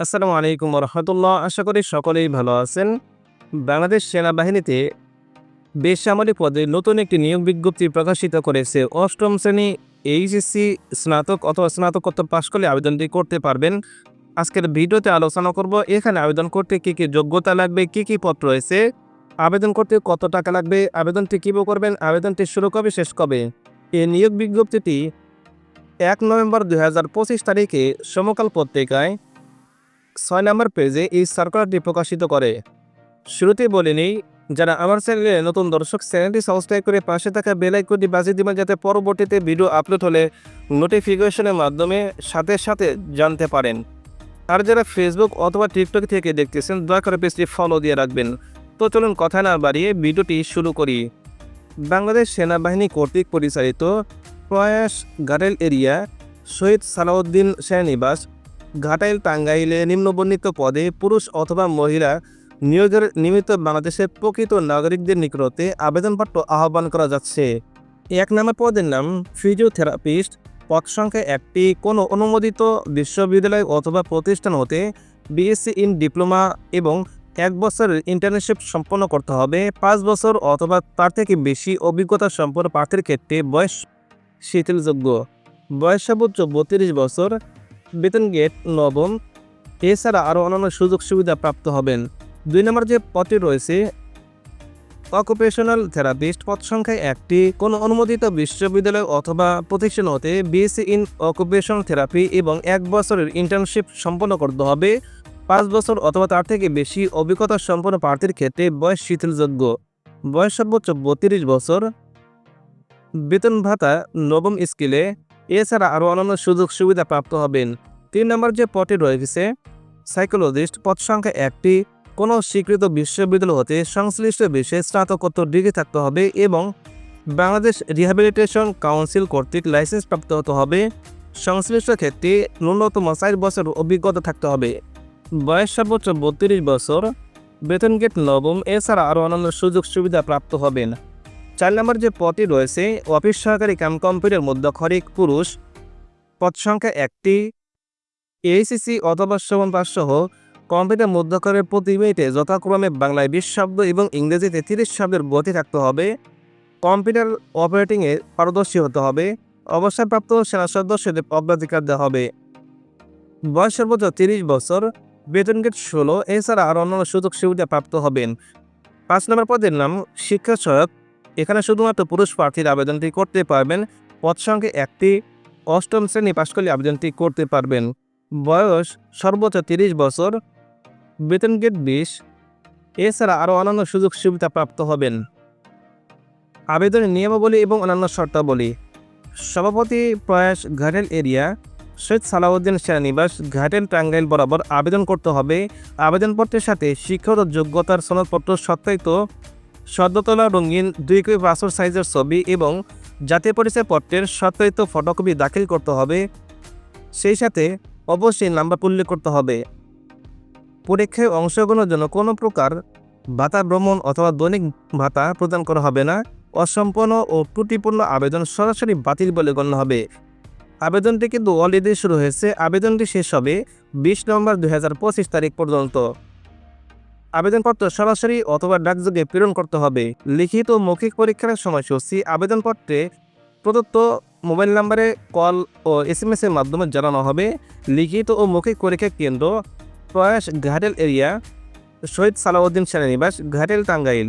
আসসালামু আলাইকুম রহমতুল্লাহ আশা করি সকলেই ভালো আছেন। বাংলাদেশ সেনাবাহিনীতে বেসামরিক পদে নতুন একটি নিয়োগ বিজ্ঞপ্তি প্রকাশিত করেছে। অষ্টম শ্রেণি এইচএসসি স্নাতক অথবা স্নাতকোত্তর পাশ করলে আবেদনটি করতে পারবেন। আজকের ভিডিওতে আলোচনা করব, এখানে আবেদন করতে কী কী যোগ্যতা লাগবে, কী কী পদ রয়েছে, আবেদন করতে কত টাকা লাগবে, আবেদনটি কীভাবে করবেন, আবেদনটি শুরু কবে, শেষ কবে? এই নিয়োগ বিজ্ঞপ্তিটি এক নভেম্বর দু হাজার পঁচিশ তারিখে সমকাল পত্রিকায় ছয় নম্বর পেজে এই সার্কুলারটি প্রকাশিত করে। শুরুতেই বলে নেই, যারা আমার চ্যানেলে নতুন দর্শক, চ্যানেলটি সাবস্ক্রাইব করে পাশে থাকা বেল আইকনটি বাজিয়ে দিবেন যাতে পরবর্তীতে ভিডিও আপলোড হলে নোটিফিকেশনের মাধ্যমে সাথে সাথে জানতে পারেন। আর যারা ফেসবুক অথবা টিকটক থেকে দেখতেছেন, দয়া করে পেজটি ফলো দিয়ে রাখবেন। তো চলুন কথা না বাড়িয়ে ভিডিওটি শুরু করি। বাংলাদেশ সেনাবাহিনী কর্তৃক পরিচালিত প্রয়াস গার্ডেল এরিয়া শহীদ সালাউদ্দিন সেনানিবাস ঘাটাইল টাঙ্গাইলে নিম্নবর্ণিত পদে পুরুষ অথবা মহিলা নিয়োগের নিমিত্ত বাংলাদেশের প্রকৃত নাগরিকদের নিকটতে আবেদনপত্র আহ্বান করা যাচ্ছে। এক নম্বর পদের নাম ফিজিওথেরাপিস্ট। পদ সংখ্যা একটি। কোনো অনুমোদিত বিশ্ববিদ্যালয় অথবা প্রতিষ্ঠান হতে বিএসসি ইন ডিপ্লোমা এবং এক বছরের ইন্টার্নশিপ সম্পন্ন করতে হবে। পাঁচ বছর অথবা তার থেকে বেশি অভিজ্ঞতা সম্পন্ন প্রার্থীর ক্ষেত্রে বয়স শিথিলযোগ্য। বয়স সর্বোচ্চ বত্রিশ বছর। বেতন গেট নবম। এছাড়া আরও অন্যান্য সুযোগ সুবিধা প্রাপ্ত হবেন। দুই নম্বর যে পদটি রয়েছে অকুপেশনাল থেরাপিস্ট পদ সংখ্যায় একটি। কোনো অনুমোদিত বিশ্ববিদ্যালয় অথবা প্রতিষ্ঠান হতে বিএসসি ইন অকুপেশনাল থেরাপি এবং এক বছরের ইন্টার্নশিপ সম্পন্ন করতে হবে। পাঁচ বছর অথবা তার থেকে বেশি অভিজ্ঞতা সম্পন্ন প্রার্থীর ক্ষেত্রে বয়স শিথিলযোগ্য। বয়স সর্বোচ্চ বত্রিশ বছর। বেতন ভাতা নবম স্কেলে এছাড়া আরও অন্যান্য সুযোগ সুবিধা প্রাপ্ত হবেন। তিন নম্বর যে পদটি রয়েছে, সাইকোলজিস্ট পদ সংখ্যা একটি। কোনো স্বীকৃত বিশ্ববিদ্যালয় হতে সংশ্লিষ্ট বিষয়ে স্নাতকোত্তর ডিগ্রি থাকতে হবে এবং বাংলাদেশ রিহ্যাবিলিটেশন কাউন্সিল কর্তৃক লাইসেন্স প্রাপ্ত হতে হবে। সংশ্লিষ্ট ক্ষেত্রে ন্যূনতম চার বছর অভিজ্ঞতা থাকতে হবে। বয়স সর্বোচ্চ বত্রিশ বছর। বেতন গেট নবম এছাড়া আরও অন্যান্য সুযোগ সুবিধা প্রাপ্ত হবেন। চার নম্বর যে পদটি রয়েছে, অফিস সহকারী কাম কম্পিউটার মধ্যক্ষরিক পুরুষ, পদ সংখ্যা একটি। এইসিসি অথবা সমান পাস কম্পিউটার মধ্যক্ষরের প্রতি মিনিটে যথাক্রমে বাংলায় বিশ শব্দ এবং ইংরেজিতে তিরিশ শব্দের গতি থাকতে হবে। কম্পিউটার অপারেটিংয়ে পারদর্শী হতে হবে। অবসরপ্রাপ্ত সেনা সদস্যদের অগ্রাধিকার দেওয়া হবে। বয়স সর্বোচ্চ তিরিশ বছর। বেতন গেট ষোলো। এছাড়া আরও অন্যান্য সুযোগ সুবিধা প্রাপ্ত হবেন। পাঁচ নম্বর পদের নাম শিক্ষা সহায়ক এখানে শুধুমাত্র পুরুষ প্রার্থীর আবেদনটি করতে পারবেন। পদ সংখ্যা একটি। অষ্টম শ্রেণি পাশ করলে আবেদনটি করতে পারবেন। বয়স সর্বোচ্চ তিরিশ বছর। বেতন গেট বিশ। এছাড়া আরও অন্যান্য সুযোগ সুবিধা প্রাপ্ত হবেন। আবেদনের নিয়মাবলী এবং অন্যান্য শর্তাবলী। সভাপতি প্রয়াস ঘাটেল এরিয়া। সৈয়দ সালাউদ্দিন সেনানিবাস ঘাটেল টাঙ্গাইল বরাবর আবেদন করতে হবে। আবেদনপত্রের সাথে শিক্ষাগত যোগ্যতার সনদপত্র সত্যায়িত। সদ্যতলা রঙিন দুই কপি পাসপোর্ট সাইজের ছবি এবং জাতীয় পরিচয় পত্রের সত্যায়িত ফটোকপি দাখিল করতে হবে। সেই সাথে অবশ্যই নাম্বার উল্লেখ করতে হবে। পরীক্ষায় অংশগ্রহণের জন্য কোনো প্রকার ভাতা ভ্রমণ অথবা দৈনিক ভাতা প্রদান করা হবে না। অসম্পন্ন ও ত্রুটিপূর্ণ আবেদন সরাসরি বাতিল বলে গণ্য হবে। আবেদনটি কিন্তু অলরেডি শুরু হয়েছে। আবেদনটি শেষ হবে বিশ নভেম্বর দু হাজার পঁচিশ তারিখ পর্যন্ত। আবেদনপত্র সরাসরি অথবা ডাকযোগে প্রেরণ করতে হবে। লিখিত মৌখিক পরীক্ষার সময়সূচি আবেদনপত্রে প্রদত্ত মোবাইল নাম্বারে কল ও এস এম এসের মাধ্যমে জানানো হবে। লিখিত ও মৌখিক পরীক্ষা কেন্দ্র প্রয়াস ঘাটেল এরিয়া, শহীদ সালাউদ্দিন সেনানিবাস, ঘাটেল টাঙ্গাইল।